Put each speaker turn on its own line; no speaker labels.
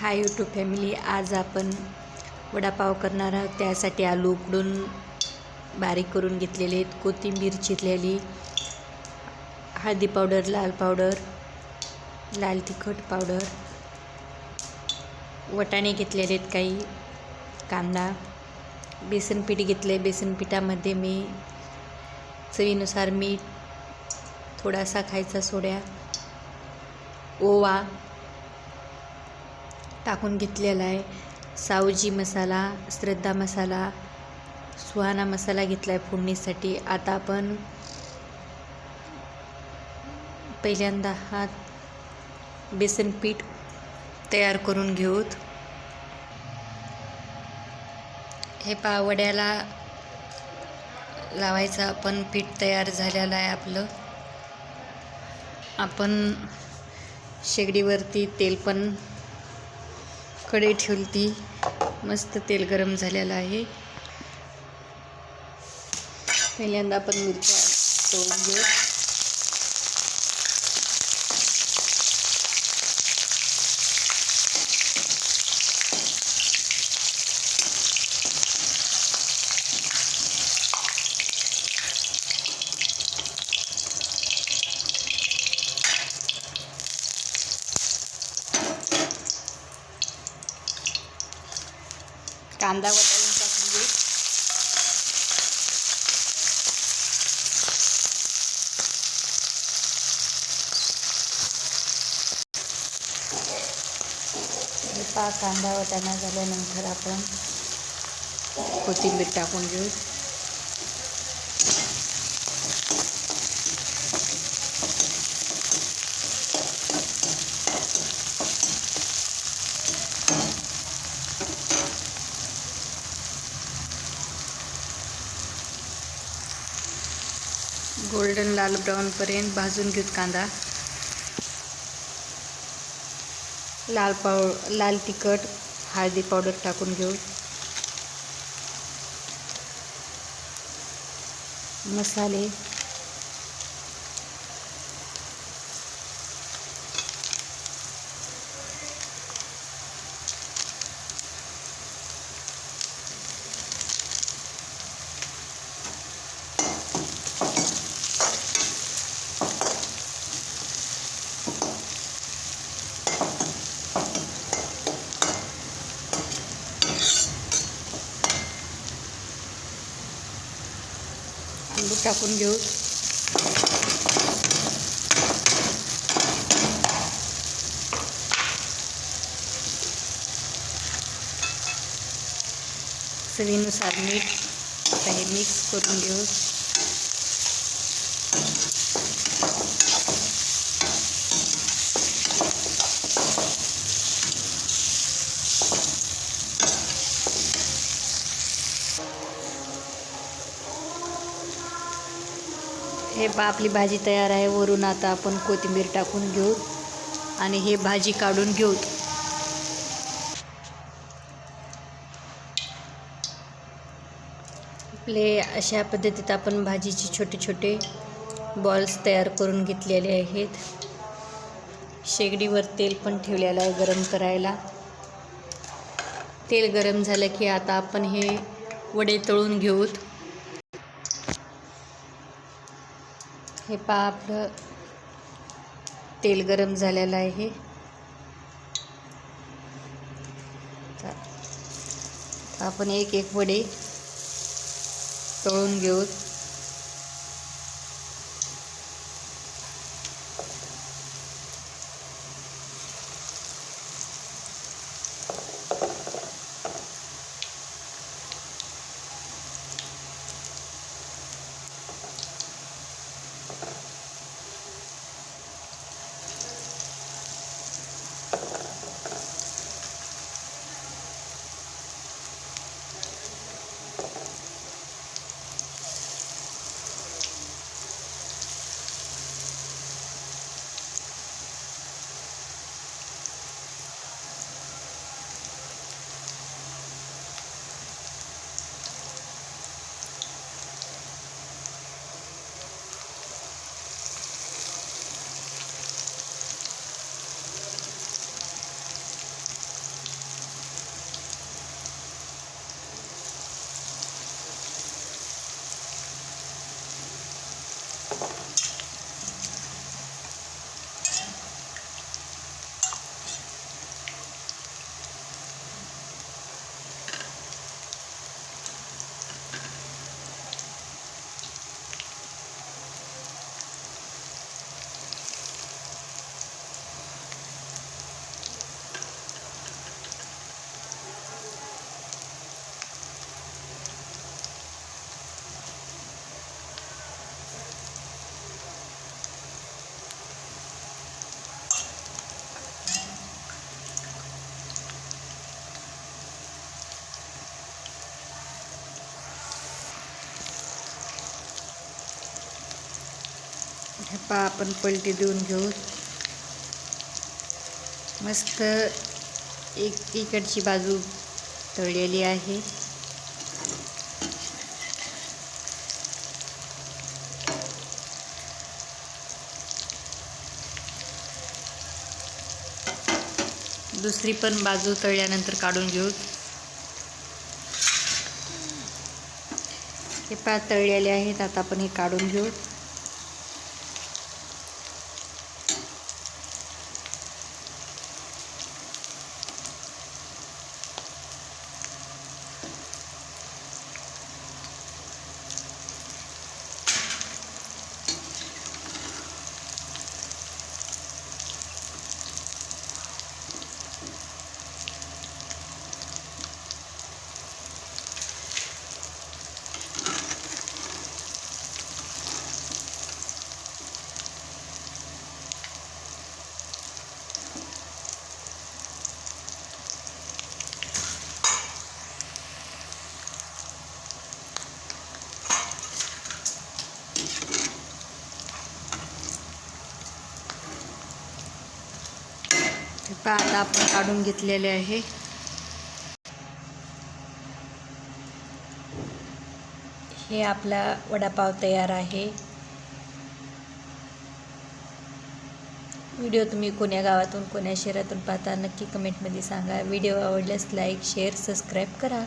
Hi YouTube family आज आपण वडापाव करणार आहोत. त्यासाठी आलू उकडून बारीक करून घेतलेले आहेत. कोथिंबीर चिरलेली हळदी पावडर लाल पावडर लाल तिखट पावडर वटाणे घेतलेले आहेत काही कांदा बेसन पीठ घेतले बेसन पिठामध्ये मी चवीनुसार मीठ थोडासा खायचा सोड्या ओवा टाकून घेतलेला आहे. सावजी मसाला श्रद्धा मसाला सुहाना मसाला घेतला आहे फोडणीसाठी. आता आपण पहिल्यांदा हा बेसन पीठ तयार करून घेऊत. हे पावड्याला लावायचं आपण. पीठ तयार झालेलं आहे आपलं. आपण शेगडीवरती तेल पण कढई ठेवली मस्त तेल गरम झालेलं आहे. पहिल्यांदा आपण मिरच्या तळून घेऊ. कांदा वटाळून टाकून घेऊ हे पा कांदा वटाणा झाल्यानंतर आपण कोथिंबीर टाकून घेऊ. गोल्डन लाल ब्राऊनपर्यंत भाजून घेऊत कांदा. लाल पाव लाल तिखट हळदी पावडर टाकून घेऊ. मसाले तांदूळ टाकून घेऊ चवीनुसार मीठ आता हे मिक्स करून घेऊ हे बा आपली भाजी तयार आहे. वरून आता आपण कोथिंबीर टाकून घेऊ आणि हे भाजी काढून घेऊ. आपले अशा पद्धतीत आपण भाजीचे छोटे छोटे बॉल्स तयार करून घेतलेले आहेत. शेगडीवर तेल पण ठेवलेलं आहे गरम करायला. तेल गरम झालं की आता आपण हे वडे तळून घेऊत. हे पहा आपलं तेल गरम झालेलं आहे. आपण एक एक वडे तळून घेऊ. हे पा आपण पलटी देऊन घेऊ. मस्त एक इकडची बाजू तळलेली आहे. दुसरी पण बाजू तळल्यानंतर काढून घेऊ. हे पा तळलेले आहेत आता आपण हे काढून घेऊ. पहा आता आपण काढून घेतलेले आहे. हे आपला वडापाव तयार आहे. व्हिडिओ तुम्ही कोण्या गावातून कोण्या शहरातून पाहता नक्की कमेंटमध्ये सांगा. व्हिडिओ आवडल्यास लाईक शेअर सबस्क्राईब करा.